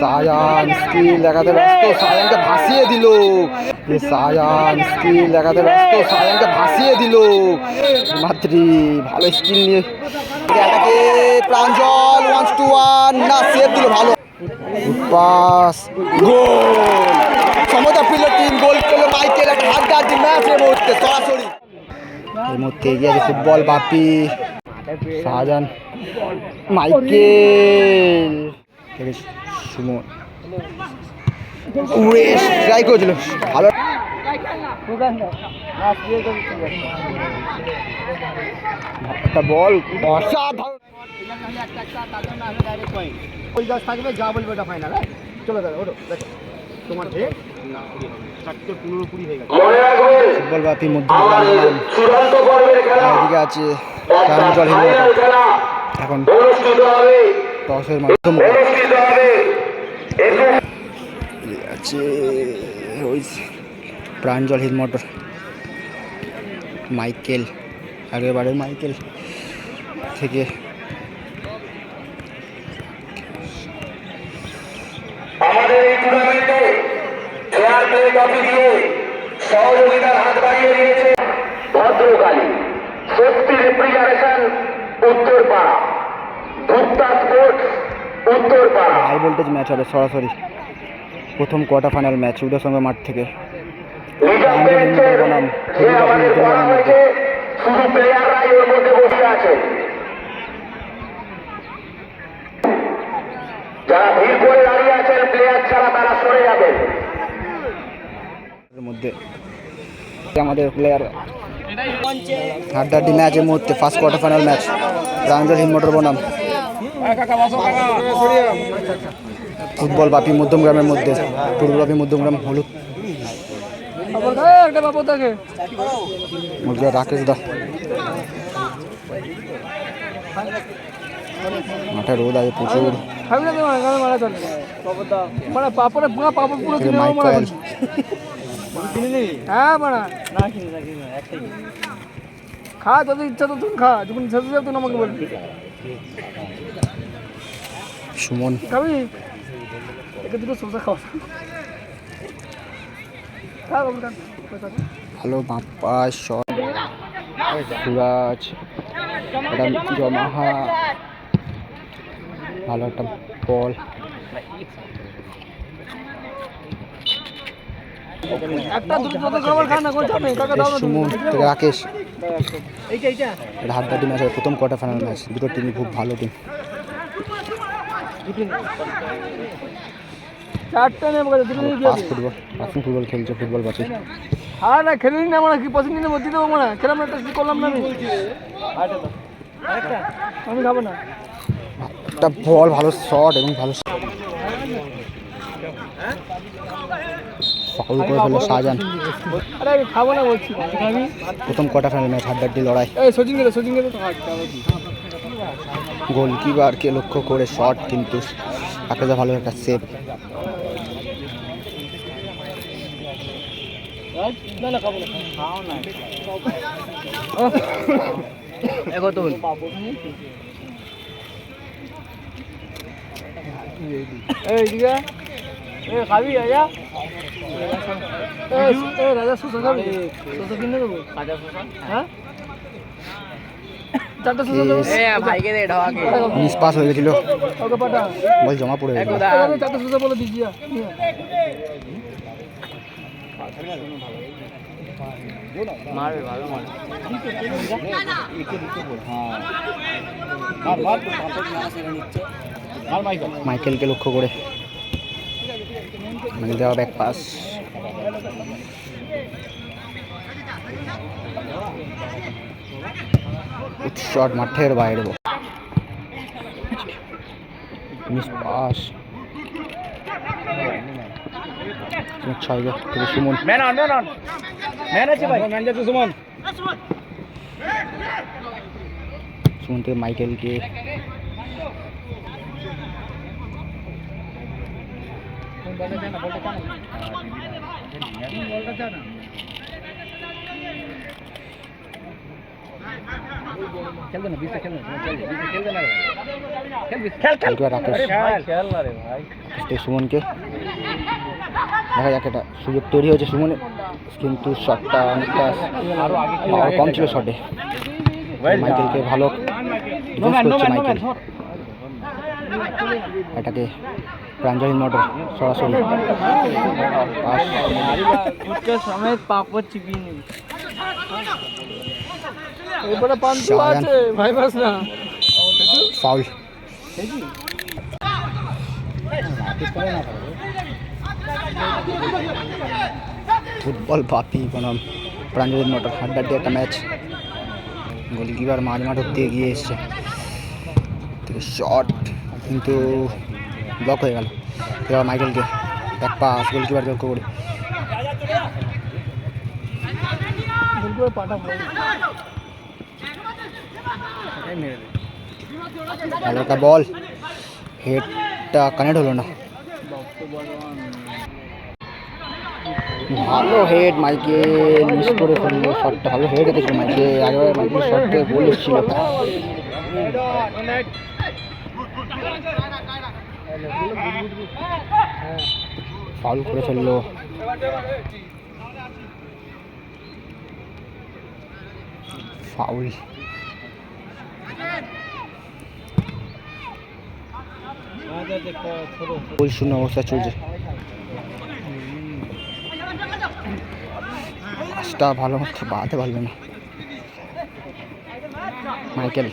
Sayan skill দেখাতে ব্যস্ত, সায়ানকে ভাসিয়ে দিল। সায়ান স্কিল দেখাতে ব্যস্ত, সায়ানকে ভাসিয়ে দিল। মাতৃ, ভালো স্কিল নিয়ে। প্রাঞ্জল ওয়ান টু ওয়ান না সেভ দিল ভালো। Pass goal. সমতা পেল টিম গোল পেল মাইকেল, একটা হাত ম্যাচ মুহূর্তে, সরাসরি। এগিয়ে ফুটবল বাপি। শাহজাহান মাইকেল। সুমন। উড়ে ট্রাই করেছিল। ভালো। একটা বল। অসাধারণ। ওই গাছ থাকবে যা বলবে ওটা ফাইনাল হ্যাঁ? চলে যাবে ওটো দেখো। তোমার কুড়ি হয়ে ফুটবল মধ্যে আছে এখন টসের মাধ্যমে আছে ওই প্রাঞ্জল হিল মোটর। মাইকেল আগেরবারের মাইকেল থেকে হাই ভোল্টেজ ম্যাচ হবে সরাসরি। প্রথম কোয়ার্টার ফাইনাল ম্যাচ উদয় সঙ্গে মাঠ থেকে। বসে যারা ভিড় করে দাঁড়িয়ে আছেন প্লেয়ার ছাড়া তারা সরে যাবেন মধ্যে আমাদের প্লেয়ার হাড্ডাড্ডি ম্যাচের মুহূর্তে first quarter final match Pranjal hill motor বনাম। ফুটবল বাপি মধ্যমগ্রামের মধ্যে ফুটবল বাপি মধ্যমগ্রাম হলুদ। রাকেশ দা। মাঠে রোদ আছে প্রচুর। খা, তোদের ইচ্ছা তো তুই খা, যখন শেষ তখন আমাকে বলবি। সুমন। খাবি? একে দুটো সোজা খাওয়া। ভালো বাপ্পা শট সুরাজ এটা জমাহা। ভালো একটা বল। সুমন থেকে রাকেশ এটা ম্যাচ প্রথম কোয়ার্টার ফাইনাল ম্যাচ দুটো টিমই খুব ভালো team pass football passing football খেলছে ফুটবল আর না খেলিনি না মানে কি পছন্দ নিয়ে বলতে দেবো একটা কি করলাম না একটা বল ভালো শট এবং ভালো ফাউল করে ফেলল শাহজাহান। খাব না বলছি প্রথম কোয়ার্টার ফাইনাল ম্যাচ হাড্ডাড্ডি লড়াই। সচিন গেলে সচিন গেলে গোলকিপারকে লক্ষ্য করে শট কিন্তু আকাশে ভালো একটা সেভ না খাব এ খাবি আয়া এই এই রাজা সুসা খাবি? সুসা কিনে দেবো? কাঁচা সুসা হ্যাঁ? হয়ে গেছিল। বল জমা পড়ে গেল চারটা সুসা বলে দিচ্ছি মারবে ভালো মারবে। মাইকেলকে লক্ষ্য করে। মানে দেওয়া ব্যাক পাস শট মাঠের বাইরে মিস পাস ছয় Suman man on man on man আছে ভাই। ম্যান যাচ্ছে সুমন সুমন থেকে মাইকেলকে সুমনকে। দেখা যাক এটা সুযোগ তৈরি হয়েছে সুমনের কিন্তু শটটা অনেকটা কম ছিল শটে মাইকেলকে ভালো এটাকে প্রাঞ্জলি মোটর সরাসরি পাস ফুটকে সমেত পাপড় চিপিয়ে নিবি এরপরে পান্তু শাহজাহান। আছে ভাই বাস না ফাউল ফুটবল পাপি বনাম প্রাঞ্জলি মোটর হাড্ডাড্ডি একটা ম্যাচ গোলকিপার মাঝ মাঠ অব্দি এগিয়ে এসছে শট কিন্তু ব্লক হয়ে গেল। এবার মাইকেলকে এক পাস গোলকিপারকে লক্ষ্য করে। ফুটবল পাটা পড়ে ভালো একটা বল। হেডটা কানেক্ট হলো না। ভালো হেড মাইকে মিস করে ফেলল শটটা। ভালো হেড এসেছিল মাইকে আগেবার মাইকের শটটা গোল এসেছিল। ফাউল করে ফেলল। ফাউল গোল শূন্য অবস্থা চলছে। পাঁচটা ভালো মতো বাড়াতে পারবে না। মাইকেল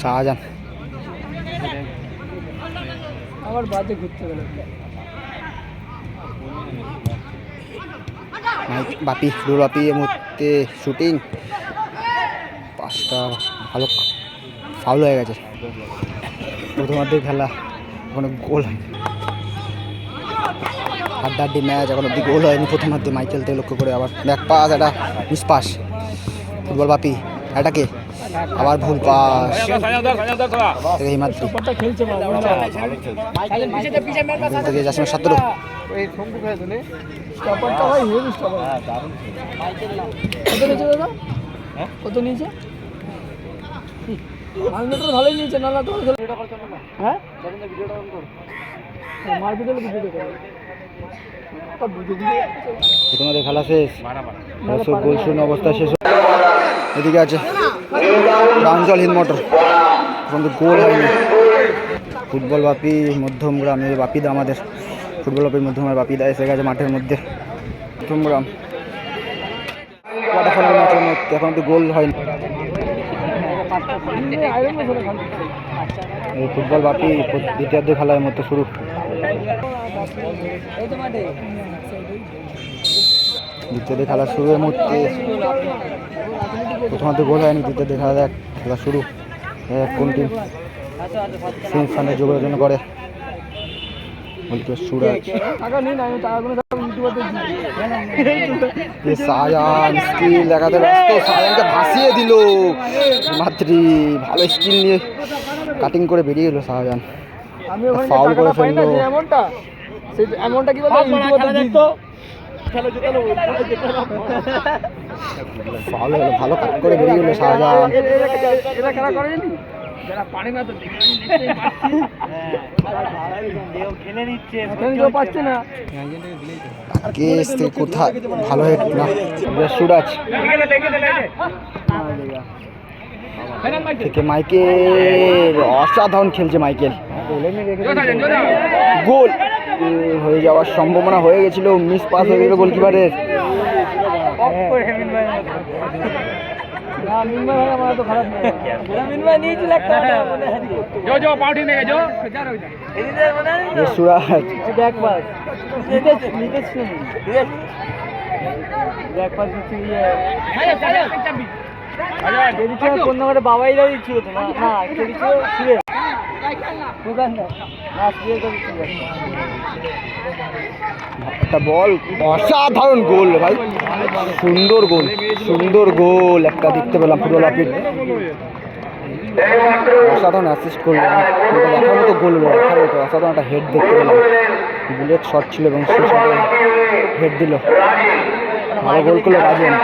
শাহজাহান। আবার ঘুরতে গেল। বাপি ফুল বাপি এর মধ্যে শুটিং পাঁচটা ভালো ফাউল হয়ে গেছে। প্রথমার্ধের খেলা এখনও গোল হয়নি। হাড্ডাহাড্ডি ম্যাচ, এখন অব্দি গোল হয়নি প্রথমার্ধে মাইকেল থেকে লক্ষ্য করে আবার ব্যাক পাস একটা মিস পাস ফুটবল বাপি এটাকে আবার ভুল পাস হিমাদ্রি থেকে জাসিমের সতেরো। কত মালমেটার ভালোই নিয়েছে না হ্যাঁ? মারপিট হলে ভিডিও করো। তা বুঝে দিয়ে প্রথমার্ধে খেলা শেষ? গোল শূন্য অবস্থা শেষ এদিকে আছে। প্রাঞ্জল হিন্দ মোটর। এখন তো গোল হয়নি। ফুটবল বাপি মধ্যম গ্রামের বাপিদা আমাদের। ফুটবল বাপির মধ্যমের বাপিদা এসে গেছে মাঠের মধ্যে। মধ্যম গ্রাম। কোয়ার্টার ফাইনাল ম্যাচের মধ্যে এখন তো গোল হয়নি। এই ফুটবল বাপি দ্বিতীয়ার্ধে খেলার মধ্যে শুরু। এই দ্বিতীয়ার্ধে খেলা শুরুর মধ্যে প্রথমার্ধে গোল হয়নি দ্বিতীয়ার্ধে খেলা শুরু। কোন টিম সেমিফাইনালে যোগের জন্য করে। দেখাতে ভাসিয়ে দিল। মাতৃ ভালো স্কিল নিয়ে কাটিং করে বেরিয়ে গেলো শাহজাহান আমি ওখানে Foul করে ফেলল। যে অ্যামাউন্টটা সেই অ্যামাউন্টটা কি বলতো ইউটিউবারদের দিই ফাউল হলো ভালো কাট করে বেরিয়ে গেলো শাহজাহান এরা- খেলা করে জানি যারা পারে না তো এখানে কেউ পাচ্ছে না। কেস থেকে কোথায়? ভালো হেড না এবার সুরাজ থেকে মাইকেল অসাধারণ খেলছে মাইকেল। গোল হয়ে যাওয়ার সম্ভাবনা হয়ে গেছিল মিস পাস হয়ে গেল গোলকিপারের। সুরাজ বাবাই দাও ছিল তো না? না একটা বল। অসাধারণ গোল ভাই। সুন্দর গোল সুন্দর গোল। একটা দেখতে পেলাম ফুটবল আপিল অসাধারণ অ্যাসিস্ট করল এটা দেখার মতো গোল দেখার মতো। অসাধারণ একটা হেড দেখতে পেলাম। বুলেট শট ছিল এবং সেই সাথে হেড দিল। ভালো গোল করল রাজেন।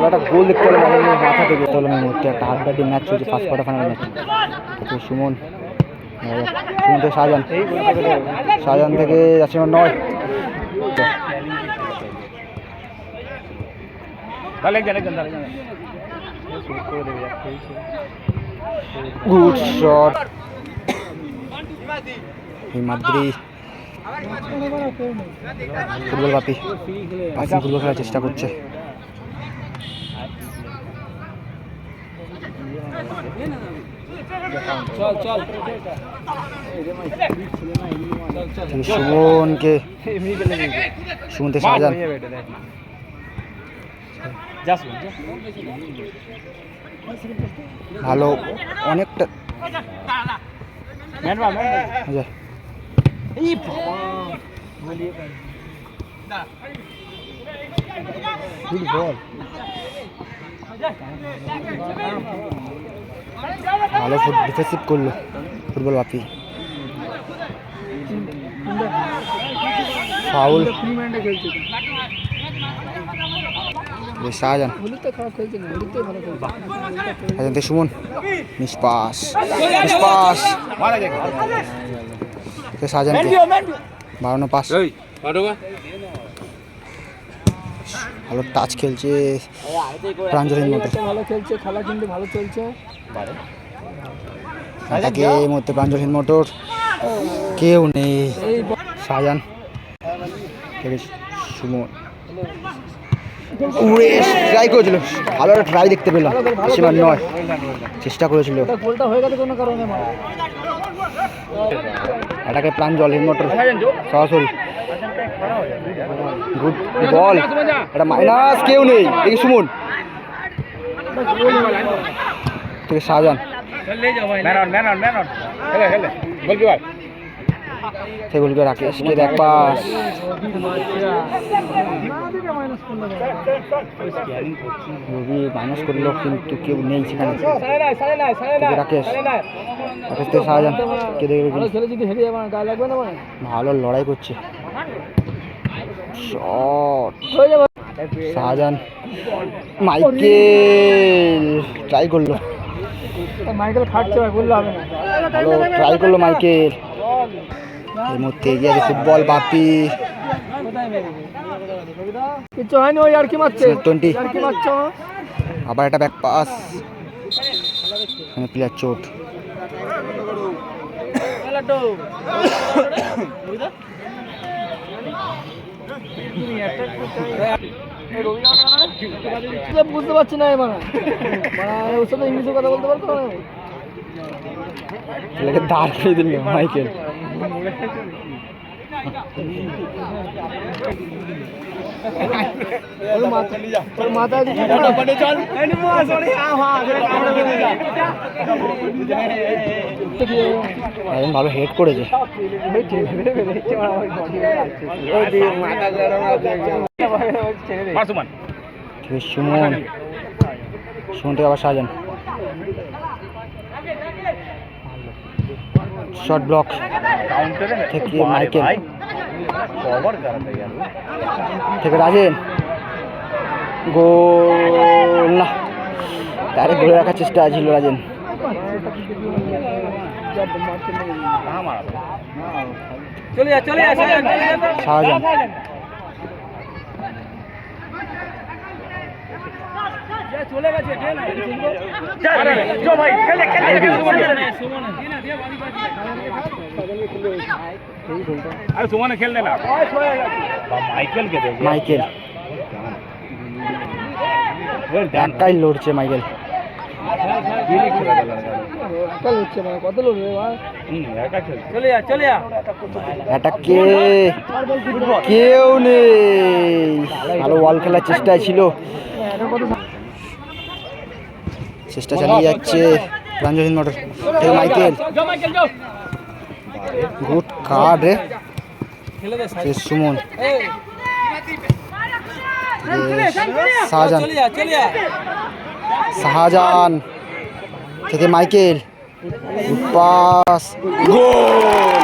ভালো একটা গোল দেখতে পেলাম মাথা থেকে। তোলার মধ্যে একটা হাত বাটি ম্যাচ চলছে ফার্স্ট কোয়ার্টার ফাইনাল ম্যাচ তো সুমন সুমন থেকে শাহজাহান শাহজাহান থেকে যাচ্ছে নয়। Good shot. Himadri. Football Bapi. Passing football খেলার চেষ্টা করছে। সুমনকে সুমন থেকে ভালো অনেকটা আচ্ছা। ভালো ফুট ডিফেন্সিভ করল ফুটবল বাপি ফাউল শাহজাহান। থেকে সুমন। নিষ্পাস। নিষ্পাস। শাহজাহানকে। বাড়ানো পাস ভালো টাচ খেলছে প্রাঞ্জলির মতো। ভালো খেলছে খেলা কিন্তু ভালো চলছে। তাকে এই মুহূর্তে প্রাঞ্জলহীন মোটর কেউ নেই। শাহজাহান। থেকে সুমন। উড়ে ট্রাই করেছিল। ভালো একটা ট্রাই দেখতে পেলাম। সেবার নয়। চেষ্টা করেছিল। হয়ে এটাকে প্রাঞ্জল হিমোটর সরাসরি। গুড বল এটা মাইনাস কেউ নেই। দেখি সুমন। থেকে শাহজাহান সেগুলিকে রাকেশকে পাস। রবি মাইনাস করল কিন্তু কেউ নেই সেখানে। রাকেশ। রাকেশ থেকে শাহজাহান কে দেখবে ভালো লড়াই করছে। শট হয়ে যাবে। শাহজাহান মাইকেল ট্রাই করল। মাইকেল খাটছে বললে হবে না। ভালো ট্রাই করল মাইকেল এই মুহূর্তে এগিয়ে আছে ফুটবল বাপি। কিচ্ছু হয়নি ওই আর কি মারছে? টোয়েন্টি আর আবার একটা ব্যাক পাস প্লেয়ার চোট। বুঝতে পারছি না এবার। মানে ওর সাথে ইংলিশে কথা বলতে পারতো ছেলেকে দাঁড় খেয়ে দিল মাইকেল। একদম ভালো হেড করেছে। সুমন। সুমন থেকে আবার শাহজাহান শর্ট ব্লক থেকে মাইকেল থেকে রাজেন। গোল। না তারে ধরে রাখার চেষ্টা ছিল রাজেন। চলে যা চলে যা শাহজাহান। চলে গেছে अरे सुमन खेल देना माइकल के देखिए মাইকেল একাই লড়ছে মাইকেল কত হচ্ছে মানে কত লোক রে ভাই खेल চলে যা চলে যা এটা কে কেউ নেই ভালো বল খেলার চেষ্টায় ছিল চেষ্টা চালিয়ে যাচ্ছে রঞ্জন মোটর থেকে মাইকেল Good card রে। সুমন। শাহজাহান। থেকে মাইকেল। পাস। গোল।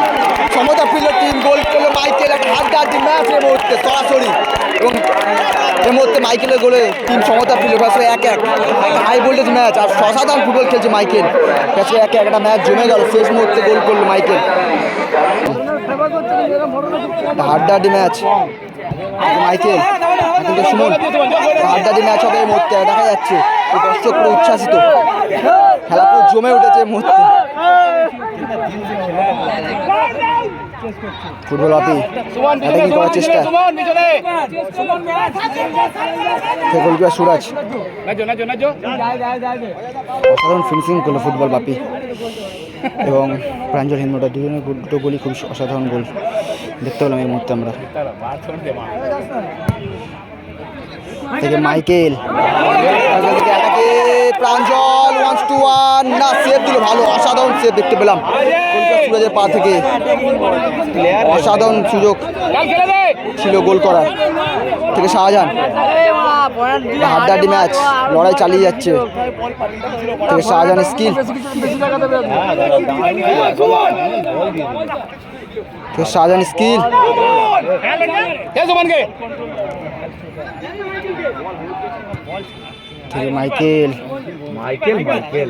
সমতা পিলো টিম গোল করল মাইকেল। একটা হাড্ডাহাড্ডি ম্যাচ রে মুহূর্তে, সরাসরি। এবং এর মধ্যে মাইকেলের গোলে টিম সমতা ফিরল ফ্যাসে এক এক। হাই ভোল্টেজ ম্যাচ, আর অসাধারণ ফুটবল খেলছে মাইকেল। ফ্যাসে এক এক একটা ম্যাচ জমে গেল, শেষ মুহূর্তে গোল করল মাইকেল। কিন্তু হাড্ডাহাড্ডি ম্যাচ। মাইকেল, এখন তো সুমন ম্যাচ হবে এই মুহূর্তে, দেখা যাচ্ছে। এই দর্শক উচ্ছ্বাসিত। খেলা পুরো জমে উঠেছে এই মুহূর্তে। ফুটবল অ্যাটাকিং করার চেষ্টা? গোলকিপার সুরাজ। অসাধারণ ফিনিশিং করল ফুটবল বাপি। এবং প্রাঞ্জল হিনমোটা দুজনের দুটো গোলই খুব অসাধারণ গোল। দেখতে পেলাম এই মুহূর্তে আমরা। থেকে Michael. Pranjal once two one না সেভ দিল, ভালো। অসাধারণ সেভ দেখতে পেলাম। সুরাজের পা থেকে। অসাধারণ সুযোগ ছিল গোল করার। থেকে শাহজাহান। হাড্ডাহাড্ডি ম্যাচ লড়াই চালিয়ে যাচ্ছে। থেকে শাহজাহানের স্কিল থেকে শাহজাহান স্কিল থেকে মাইকেল। Michael Michael.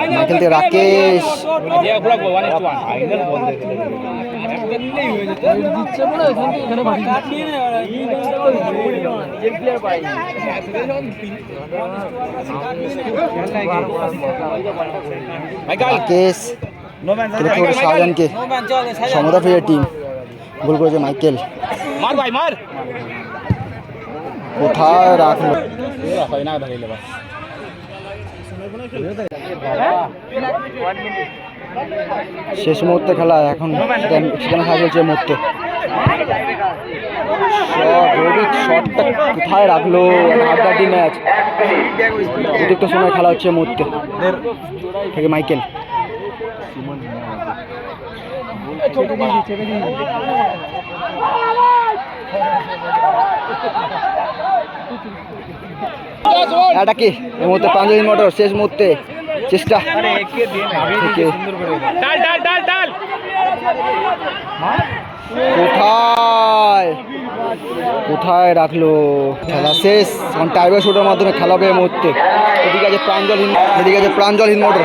মাইকেল থেকে রাকেশ। রাকেশ। শাহজাহানকে সমতা ফিরে টিম গোল করেছে মাইকেল। মার ভাই মার। কোথায় রাখল হয় না ধরিলে বাস শেষ মুহূর্তে খেলা, এখন সেখানে খেলা চলছে মুহূর্তে। রোহিত কোথায় রাখল? হাড্ডাহাড্ডি ম্যাচ। অতিরিক্ত সময় খেলা হচ্ছে মুহূর্তে। থেকে মাইকেল। এটা কি এই মুহূর্তে প্রাঞ্জলি মোটর শেষ মুহূর্তে চেষ্টা। কোথায়? কোথায় রাখল? খেলা শেষ। এখন টাইবার শুটের মাধ্যমে খেলা হবে এই মুহূর্তে। এদিকে আছে প্রাঞ্জল হিন্দ এদিকে আছে প্রাঞ্জল হিন্দ মোটর।